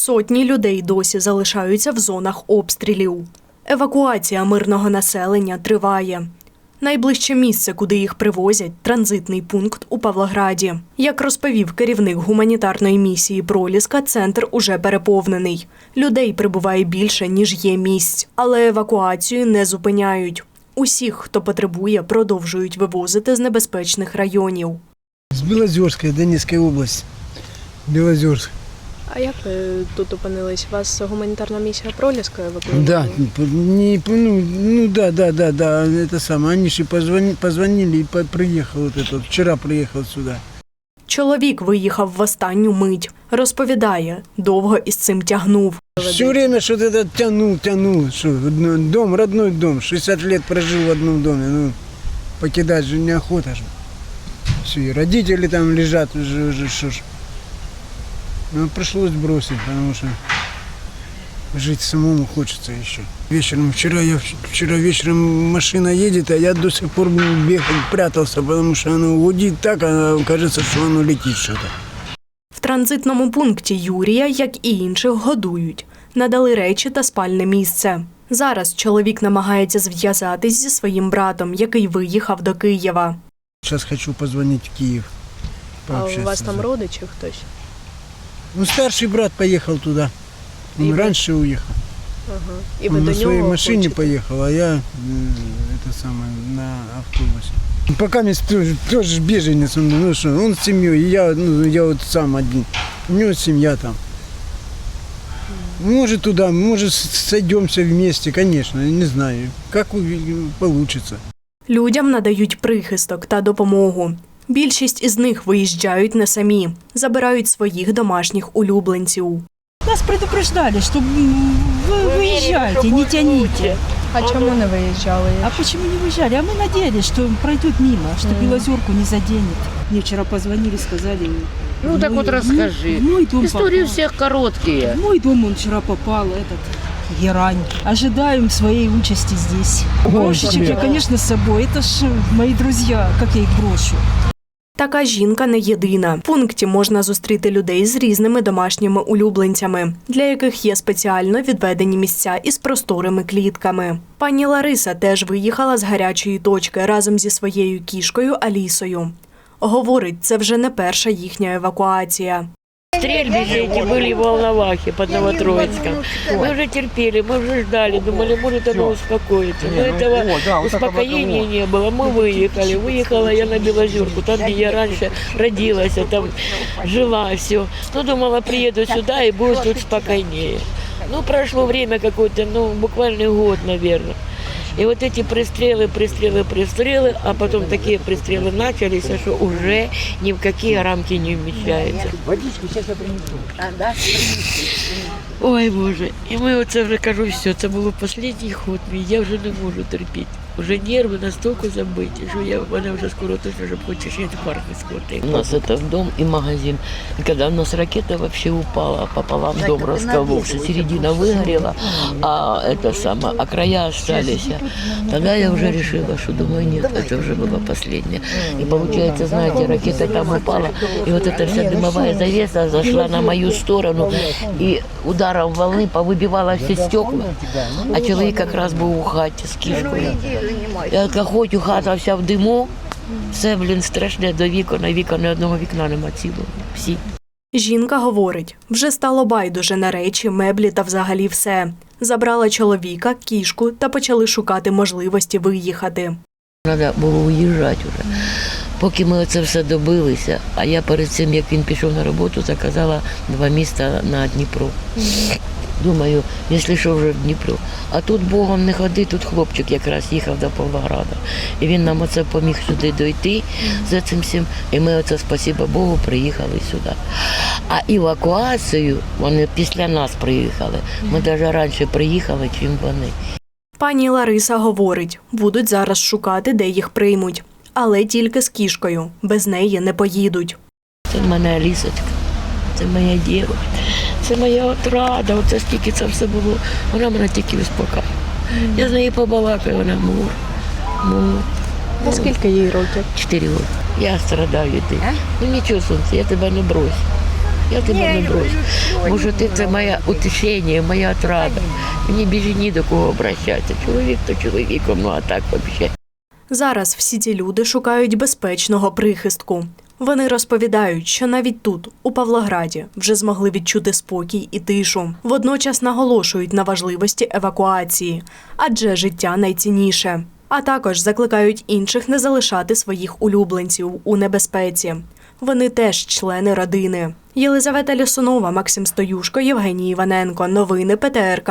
Сотні людей досі залишаються в зонах обстрілів. Евакуація мирного населення триває. Найближче місце, куди їх привозять, транзитний пункт у Павлограді. Як розповів керівник гуманітарної місії Проліска, центр уже переповнений. Людей прибуває більше, ніж є місць, але евакуацію не зупиняють. Усіх, хто потребує, продовжують вивозити з небезпечних районів. З Білозерської, Донецької області. Білозерськ. А як ви тут опинились? Вас гуманітарна місія Проліска евакуювала? Да, не, ну, ну да, да, да, да, это самое. Они же позвонили, позвонили и по- приехал вот этот, вчера приехал сюда. Чоловік виїхав в останню мить. Розповідає, довго із цим тягнув. Все время что-то это тянул, тянул. Что, одно- дом, родной дом, 60 лет прожил в одном доме, ну, покидать же неохота же. Все, и родители там лежат уже, уже что ж. Ну, пришлось бросить, потому что жить самому хочется еще. Вечером, вчера я, вчера вечером машина едет, а я до сих пор бегал, прятался, потому что оно гудит так, а кажется, что оно летит что-то. В транзитному пункті Юрія, як і інших, годують. Надали речі та спальне місце. Зараз чоловік намагається зв'язатись зі своїм братом, який виїхав до Києва. Сейчас хочу позвонить в Киев. А у вас там родичі хтось? Ну, старший брат поехал туда. Он И вы- раньше уехал. Ага. І ви Он до на своей нього машине хочете? поехал, а я э, это самое на автобусе. Пока мне тоже, тоже беженец, он, ну что, он с семьей, и я, ну, я вот сам один. У него семья там. Может туда, может с- сойдемся вместе, конечно, я не знаю, как у- получится. Людям надають прихисток та допомогу. Більшість із них виїжджають не самі, забирають своїх домашніх улюбленців. Нас предупреждали, что м, вы выезжайте, не тяните. А чому не виїжджали? А почему не выезжали? А мы надеялись, что пройдет мимо, что Белозерку не заденет. Мне вчера позвонили, сказали. Ну, так в вот мой- расскажи. В мой дом Истории у попал. всех короткие. В мой дом он вчера попал, этот герань. Ожидаем своей участи здесь. Брошечек я, конечно, с собой. Это ж мои друзья, как я их брошу. Така жінка не єдина. В пункті можна зустріти людей з різними домашніми улюбленцями, для яких є спеціально відведені місця із просторими клітками. Пані Лариса теж виїхала з гарячої точки разом зі своєю кішкою Алісою. Говорить, це вже не перша їхня евакуація Стрельбища эти были в Волновахе под Новотроицком. Мы уже терпели, мы уже ждали, думали, может оно успокоится. Но этого успокоения не было. Мы выехали. Выехала я на Белозерку, там, где я раньше родилась, а там жила, все. Ну, думала, приеду сюда и будет тут спокойнее. Ну, прошло время какое-то, ну, буквально год, наверное. И вот эти пристрелы, пристрелы, пристрелы, а потом такие пристрелы начались, что уже ни в какие рамки не вмещается. Ой Боже, і ми оце вже кажу, все, це було останній ход мій, я вже не можу терпіти. Уже нерви настільки забиті, що я в мене вже скоро точно вже хочеш інфаркт скоти. У нас это дом и магазин. И когда у нас ракета вообще упала, пополам дом раскололся, середина выгорела, а это самое, а края остались. Тогда я уже решила, что думаю, нет, это уже было последнее. И получается, знаете, ракета там упала, и вот эта вся дымовая завеса зашла на мою сторону, и ударом волны повыбивала все стекла, а человек как раз был у хаті з кішкою. Я така хочу, хата вся в диму, все, блін, страшне до вікон, а вікон ні одного вікна нема цілого. Всі. Жінка говорить, вже стало байдуже на речі, меблі та взагалі все. Забрала чоловіка, кішку та почали шукати можливості виїхати. Треба було уїжджати вже. Поки ми це все добилися, а я перед цим, як він пішов на роботу, заказала два міста на Дніпро. Думаю, якщо що вже в Дніпро. А тут Богом не ходи, тут хлопчик якраз їхав до Павлограда. І він нам оце поміг сюди дойти за цим всім. І ми оце, спасіба Богу, приїхали сюди. А евакуацію вони після нас приїхали. Ми навіть раніше приїхали, чим вони. Пані Лариса говорить, будуть зараз шукати, де їх приймуть. Але тільки з кішкою, без неї не поїдуть. Це в мене Алісочка, це моя діва, це моя отрада. Оце стільки це все було. Вона мене тільки успокаює. Я з нею побалакаю, вона мур. Мур. Скільки їй років? Чотири роки. Я страдаю ти. Ну нічого, сонце, я тебе не брось. Я тебе не брошу. Може, ти це моє утішення, моя отрада. Мені більше ні до кого обращатися. Чоловік то чоловіком, ну а так взагалі. Зараз всі ці люди шукають безпечного прихистку. Вони розповідають, що навіть тут, у Павлограді, вже змогли відчути спокій і тишу. Водночас наголошують на важливості евакуації, адже життя найцінніше. А також закликають інших не залишати своїх улюбленців у небезпеці. Вони теж члени родини. Єлизавета Лісунова, Максим Стоюшко, Євгеній Іваненко. Новини ПТРК.